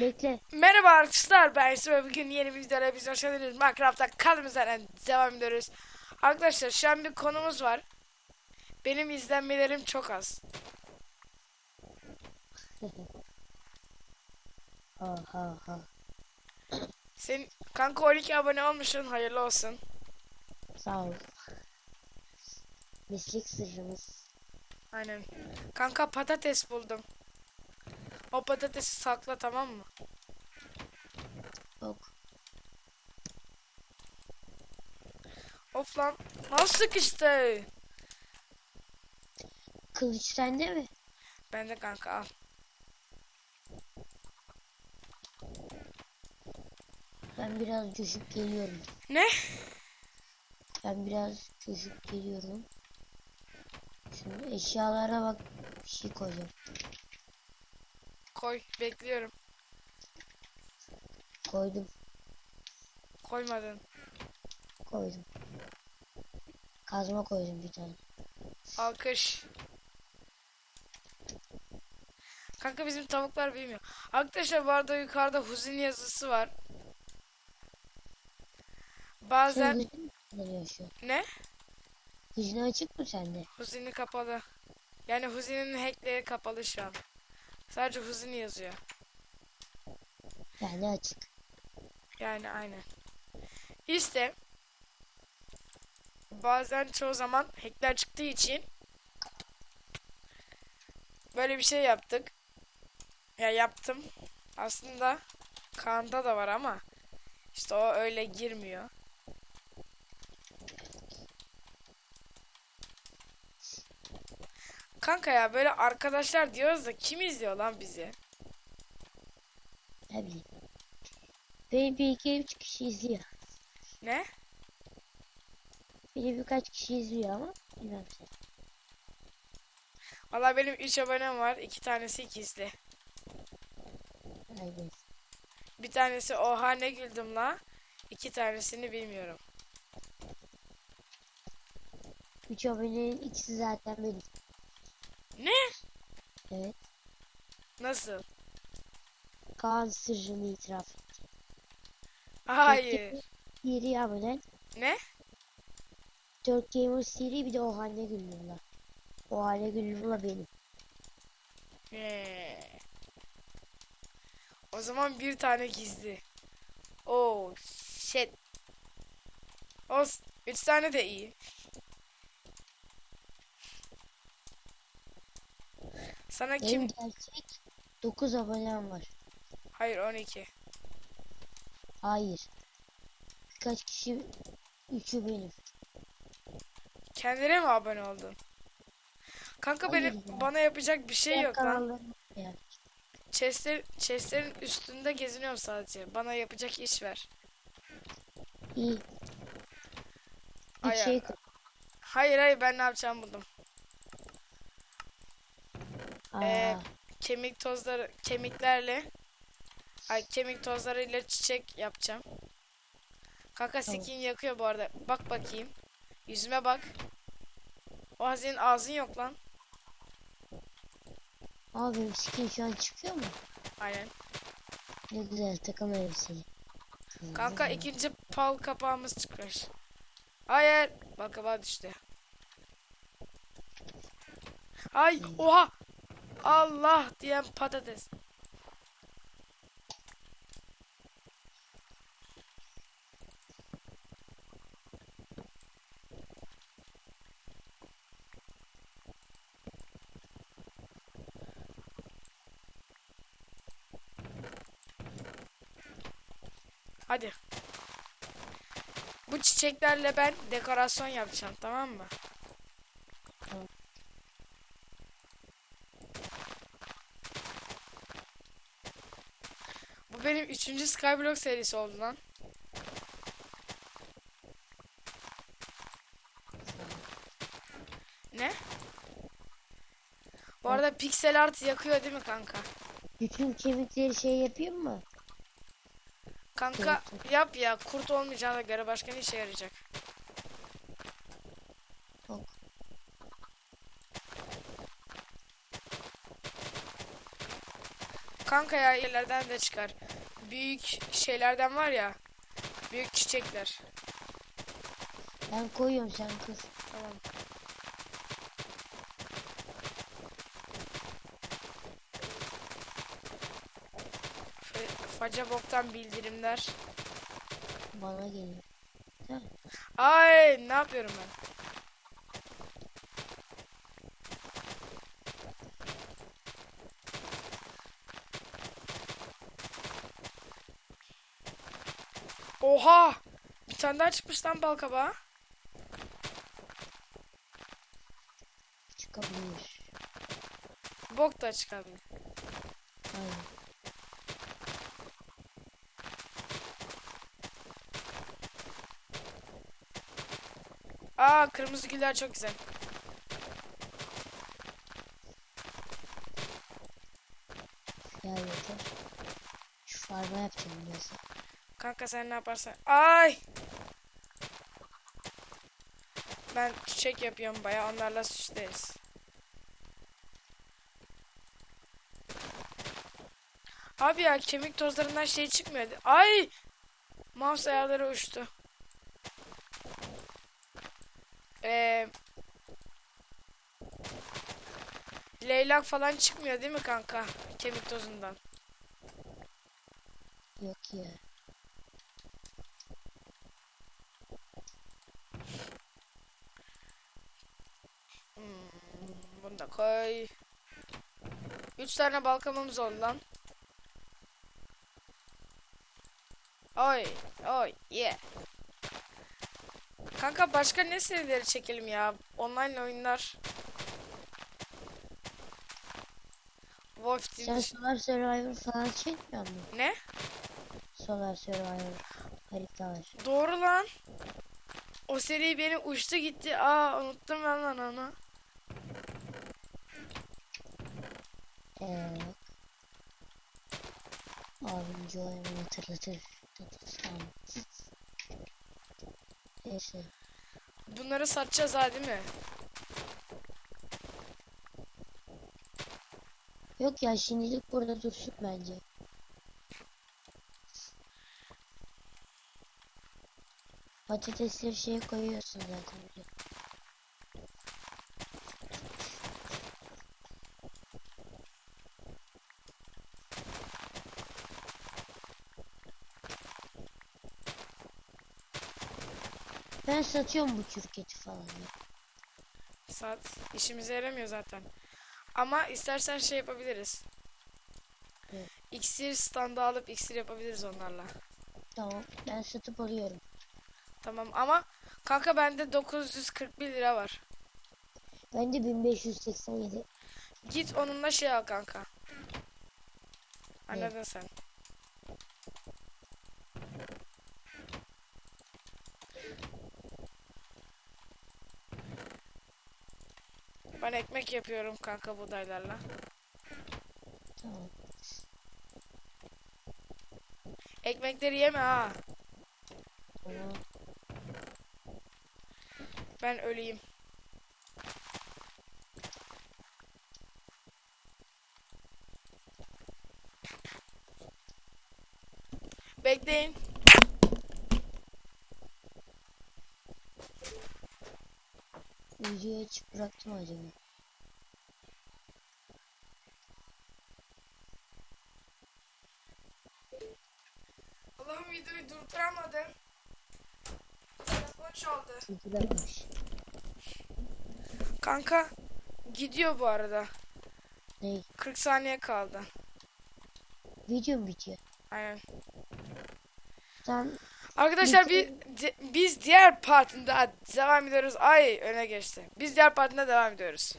Bekle. Merhaba arkadaşlar ben ve bugün yeni bir videoyla biz hoş geldiniz. Minecraft'ta kaldığımız yerden devam ediyoruz. Arkadaşlar şu an bir konumuz var. Benim izlenmelerim çok az. Ha ha ha. Senin kanka 12 abone olmuşsun hayırlı olsun. Sağ ol. Meslek sırrımız. Aynen. Kanka patates buldum. O patatesi sakla tamam mı? Yok. Of lan. Nasıl sıkıştı? Kılıç sende mi? Ben de kanka al. Ben biraz coşup geliyorum. Ne? Ben biraz coşup geliyorum. Şimdi eşyalara bak bir şey koyacağım. Koy bekliyorum. Koydum. Koymadın. Koydum. Kazma koydum bir tane. Alkış. Kanka bizim tavuklar bilmiyor. Arkadaşlar bu arada yukarıda huzin yazısı var. Bazen ne? Gücün açık mı sende? Huzini kapalı. Yani huzinin hackleri kapalı şu an. Sadece huzini yazıyor. Yani açık. Yani aynen. İşte bazen çoğu zaman hackler çıktığı için böyle bir şey yaptık. Ya yaptım. Aslında Kaan'da da var ama işte o öyle girmiyor. Kanka ya böyle arkadaşlar diyoruz da kim izliyor lan bizi? Ne bileyim. Beni bir iki üç kişi izliyor. Ne? Beni birkaç kişi izliyor ama bilmem sen. Valla benim 3 abonem var. 2 tanesi ikizli. Aynen. Bir tanesi oha ne güldüm la. İki tanesini bilmiyorum. Üç abonenin ikisi zaten benim. Ne? Evet. Nasıl? Kaan sırrını itiraf etti. Hayır. Siri abonen. Ne? 4 Gamer Siri bir de o hane güllümla. O hane güllümla benim. He. O zaman bir tane gizli. Oh shit. O üç tane de iyi. Sana kim? Benim gerçek 9 abonem var. Hayır 12. Hayır. Birkaç kişi üçü benim. Kendine mi abone oldun? Kanka Hayır benim ya. bana yapacak bir şey yok lan. kanallarım. Chestler, chestlerin üstünde geziniyorum sadece. Bana yapacak iş ver. İyi. Bir Ay, şey ay. Hayır hayır ben ne yapacağımı buldum. Ee, kemik tozları kemiklerle ay kemik tozlarıyla çiçek yapacağım. Kanka Tamam. skin yakıyor bu arada. Bak bakayım. Yüzüme bak. O senin ağzın yok lan. Benim skin şu an çıkıyor mu? Aynen. Ne güzel takım elbiseli. Kanka ikinci pal kapağımız çıkmış. Hayır. Bal kapağı düştü. Ay oha. Allah diyen patates. Hadi. Bu çiçeklerle ben dekorasyon yapacağım tamam mı? Tamam. Benim üçüncü Skyblock serisi oldu lan. Ne? Bu arada pixel art yakıyor değil mi kanka? Bütün kemikleri şey yapayım mı? Kanka yap ya kurt olmayacağına göre başka ne işe yarayacak? Yok. Kanka ya yerlerden de çıkar. Büyük şeylerden var ya. Büyük çiçekler. Ben koyuyorum sen kız. Tamam. F- Faca boktan bildirimler. Bana geliyor. Ay ne yapıyorum ben? Oha! Bir tane daha çıkmış lan bal kabağı. Çıkabilir. Bok da çıkabilir. Aynen. Aa kırmızı güller çok güzel. Ya yeter. Şu farma yapacağım biraz. Kanka sen ne yaparsan. Ay! Ben çiçek yapıyorum baya onlarla süsleriz. Abi ya kemik tozlarından şey çıkmıyor. Ay! Mouse ayarları uçtu. Ee, leylak falan çıkmıyor değil mi kanka? Kemik tozundan. Yok ya. Bunu da koy. Üç tane balkamımız oldu lan. Oy, oy, yeah. Kanka başka ne serileri çekelim ya? Online oyunlar. Wolf Team Sen Solar Survivor falan çekmiyor musun? Ne? Solar Survivor haritalar. Doğru lan. O seri beni uçtu gitti. Aa unuttum ben lan onu. Evet. Abimci oyunu hatırlatır. Neyse. Bunları satacağız ha değil mi? Yok ya şimdilik burada dursun bence. Patatesleri şeye koyuyorsun zaten. Ben satıyorum bu şirketi falan ya. Sat. İşimize yaramıyor zaten. Ama istersen şey yapabiliriz. Evet. İksir standı alıp iksir yapabiliriz onlarla. Tamam ben satıp alıyorum. Tamam ama kanka bende 941 lira var. Bende 1587. Git onunla şey al kanka. Anladın sen. Ben ekmek yapıyorum kanka buğdaylarla. Ekmekleri yeme ha. Ben öleyim. Bekleyin. Videoyu açıp bıraktım acaba. Allah'ım videoyu durduramadım. Telefon çaldı. Bırakmış. Kanka gidiyor bu arada. Ney? 40 saniye kaldı. Video mu bitiyor? Aynen. Sen Arkadaşlar bir di- biz diğer partında devam ediyoruz. Ay öne geçti. Biz diğer partında devam ediyoruz.